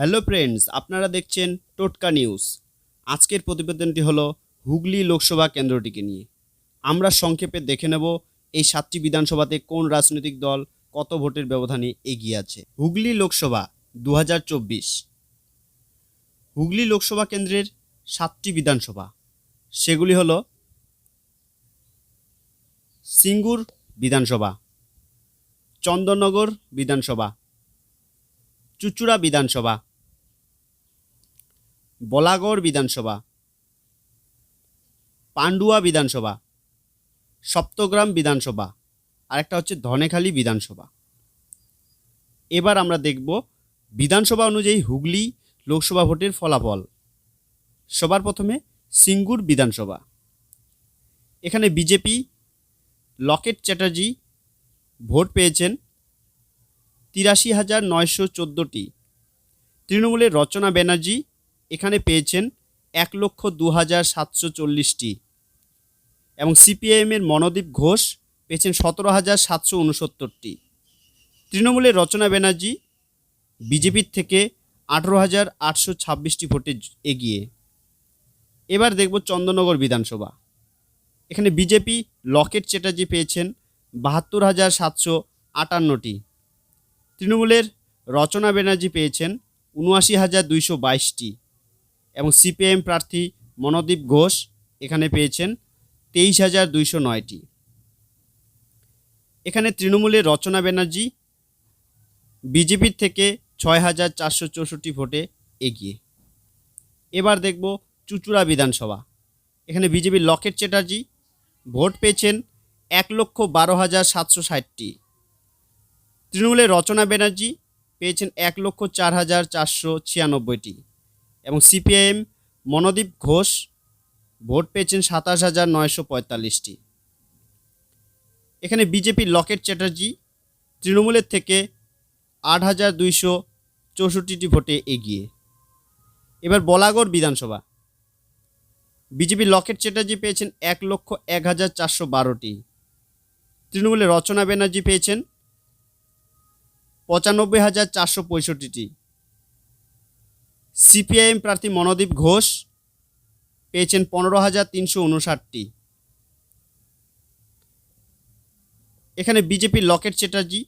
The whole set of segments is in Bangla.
হ্যালো ফ্রেন্ডস, আপনারা দেখছেন টোটকা নিউজ। আজকের প্রতিবেদনটি হলো হুগলি লোকসভা কেন্দ্রটিকে নিয়ে। আমরা সংক্ষেপে দেখে নেব এই সাতটি বিধানসভাতে কোন রাজনৈতিক দল কত ভোটের ব্যবধানে এগিয়ে আছে। হুগলি লোকসভা দু হাজার চব্বিশ। হুগলি লোকসভা কেন্দ্রের সাতটি বিধানসভা, সেগুলি হলো সিঙ্গুর বিধানসভা, চন্দননগর বিধানসভা, চুচুড়া বিধানসভা বলাগড় বিধানসভা, পান্ডুয়া বিধানসভা, সপ্তগ্রাম বিধানসভা, আরেকটা হচ্ছে ধনেখালী বিধানসভা। এবার আমরা দেখব বিধানসভা অনুযায়ী হুগলি লোকসভা ভোটের ফলাফল। সবার প্রথমে সিঙ্গুর বিধানসভা। এখানে বিজেপি, লকেট চ্যাটার্জি ভোট পেয়েছেন তিরাশি হাজার নয়শো চোদ্দোটি। তৃণমূলের রচনা ব্যানার্জি এখানে পেয়েছেন এক লক্ষ দু হাজার সাতশো চল্লিশটি। এবং সিপিআইএমের মনোদীপ ঘোষ পেয়েছেন সতেরো হাজার সাতশো উনসত্তরটি। তৃণমূলের রচনা ব্যানার্জি বিজেপির থেকে আঠেরো হাজার আটশো ছাব্বিশটি ভোটে এগিয়ে। এবার দেখব চন্দননগর বিধানসভা। এখানে বিজেপি লকেট চ্যাটার্জি পেয়েছেন বাহাত্তর হাজার সাতশো আটান্নটি। তৃণমূলের রচনা ব্যানার্জি পেয়েছেন উনআশি হাজার দুইশো বাইশটি। এবং সিপিএম প্রার্থী মনোদীপ ঘোষ এখানে পেয়েছেন তেইশ হাজার দুইশো নয়টি। এখানে তৃণমূলের রচনা ব্যানার্জি বিজেপির থেকে ছয় হাজার চারশো চৌষট্টি ভোটে এগিয়ে। এবার দেখব চুচুড়া বিধানসভা। এখানে বিজেপির লকেট চ্যাটার্জি ভোট পেয়েছেন এক লক্ষ বারো হাজার সাতশো ষাটটি। তৃণমূলের রচনা ব্যানার্জি পেয়েছেন এক লক্ষ চার হাজার চারশো ছিয়ানব্বইটি। এবং সিপিআইএম মনোদীপ ঘোষ ভোট পেয়েছেন সাতাশ হাজার নয়শো পঁয়তাল্লিশটি। এখানে বিজেপির লকেট চ্যাটার্জি তৃণমূলের থেকে আট হাজার দুইশো চৌষট্টিটি ভোটে এগিয়ে। এবার বলাগড় বিধানসভা। বিজেপির লকেট চ্যাটার্জি পেয়েছেন এক লক্ষ এক হাজার চারশো বারোটি। তৃণমূলের রচনা ব্যানার্জি পেয়েছেন পঁচানব্বই হাজার চারশো পঁয়ষট্টিটি। সিপিআইএম প্রার্থী মনোদীপ ঘোষ পেয়েছেন পনেরো হাজার তিনশো উনষাটটি। এখানে বিজেপির লকেট চ্যাটার্জি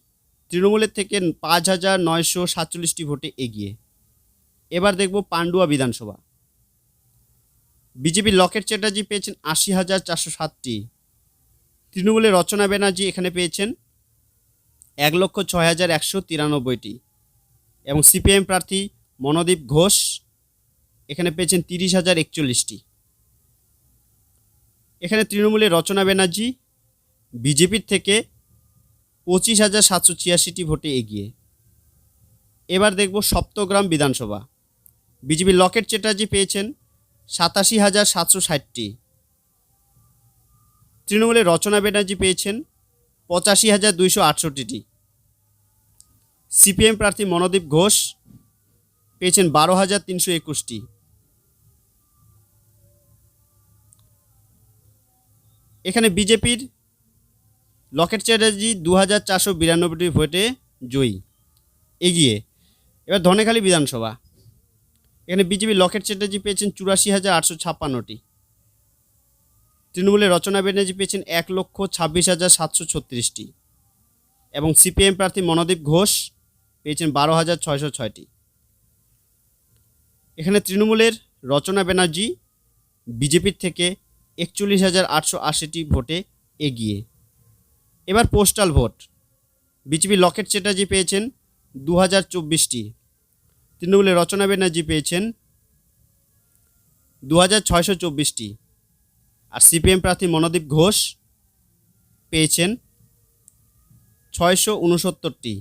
তৃণমূলের থেকে পাঁচ হাজার নয়শো সাতচল্লিশটি ভোটে এগিয়ে। এবার দেখব পান্ডুয়া বিধানসভা। বিজেপির লকেট চ্যাটার্জি পেয়েছেন আশি হাজার চারশো সাতটি। তৃণমূলের রচনা ব্যানার্জি এখানে পেয়েছেন এক লক্ষ ছয় হাজার একশো তিরানব্বইটি। এবং সিপিএম প্রার্থী মনোদীপ ঘোষ, এখানে পেয়েছেন তিরিশ হাজার একচল্লিশটি। এখানে তৃণমূলের রচনা ব্যানার্জি, বিজেপির থেকে পঁচিশ হাজার সাতশো ছিয়াশিটি ভোটে এগিয়ে। এবার দেখব সপ্তগ্রাম বিধানসভা। বিজেপির লকেট চ্যাটার্জি পেয়েছেন সাতাশি হাজার সাতশো ষাটটি। তৃণমূলের রচনা ব্যানার্জি পেয়েছেন পঁচাশি হাজার দুইশো আটষট্টিটি। সিপিএম প্রার্থী মনোদীপ ঘোষ পেয়েছেন বারো হাজার তিনশো একুশটি। এখানে বিজেপির লকেট চ্যাটার্জি দু হাজার চারশো বিরানব্বইটি ভোটে জয়ী। এগিয়ে। এবার ধনেখালি বিধানসভা। এখানে বিজেপি লকেট চ্যাটার্জি পেয়েছেন চুরাশি হাজার আটশো ছাপ্পান্নটি। তৃণমূলের রচনা ব্যানার্জি পেয়েছেন এক লক্ষ ছাব্বিশ হাজার সাতশো ছত্রিশটি। এবং সিপিএম প্রার্থী মনোদীপ ঘোষ পেয়েছেন বারো হাজার ছয়শো ছয়টি। এখানে তৃণমূলের রচনা ব্যানার্জি বিজেপির থেকে একচল্লিশ হাজার আটশো আশিটি ভোটে এগিয়ে। এবার postal vote. BJP Locket Chatterjee পেয়েছেন দু হাজার চব্বিশটি। তৃণমূলের রচনা ব্যানার্জি পেয়েছেন দু হাজার ছয়শো চব্বিশটি। আর সিপিএম প্রার্থী মনোদীপ ঘোষ পেয়েছেন ছয়শো উনসত্তরটি।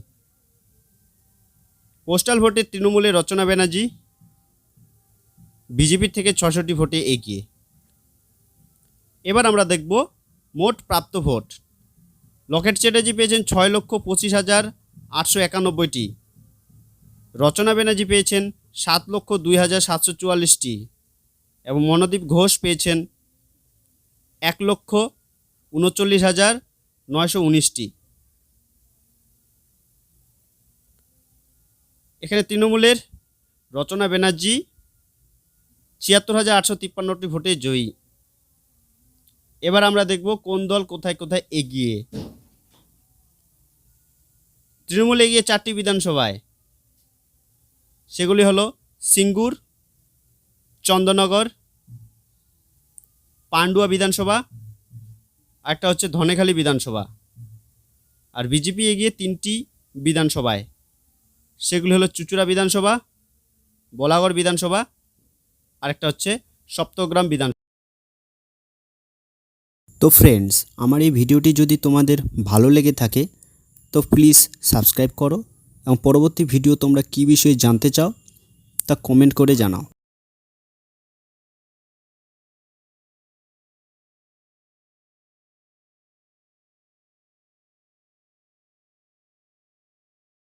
পোস্টাল ভোটে তৃণমূলের রচনা ব্যানার্জি বিজেপির থেকে ছশোটি ভোটে এগিয়ে। এবার আমরা দেখব মোট প্রাপ্ত ভোট। লকেট চ্যাটার্জি পেয়েছেন ছয় লক্ষ পঁচিশ হাজার আটশো একানব্বইটি। রচনা ব্যানার্জি পেয়েছেন সাত লক্ষ দুই হাজার সাতশো চুয়াল্লিশটি। এবং মনদীপ ঘোষ পেয়েছেন এক লক্ষ উনচল্লিশ হাজার নয়শো উনিশটি। এখানে তৃণমূলের রচনা ব্যানার্জি ছিয়াত্তর হাজার আটশো তিপ্পান্নটি ভোটে জয়ী। এবার আমরা দেখব কোন দল কোথায় কোথায় এগিয়ে। তৃণমূল এগিয়ে চারটি বিধানসভায়। সেগুলি হলো সিঙ্গুর চন্দননগর পান্ডুয়া বিধানসভা একটা হচ্ছে ধনেখালী বিধানসভা। আর বিজেপি এগিয়ে তিনটি বিধানসভায়। সেগুলি হলো চুচুড়া বিধানসভা, বলাগড় বিধানসভা আরেকটা হচ্ছে সপ্তগ্রাম বিধান তো ফ্রেন্ডস আমার এই ভিডিওটি যদি তোমাদের ভালো লেগে থাকে, তো প্লিজ সাবস্ক্রাইব করো এবং পরবর্তী ভিডিও তোমরা কি বিষয়ে জানতে চাও, তা কমেন্ট করে জানাও।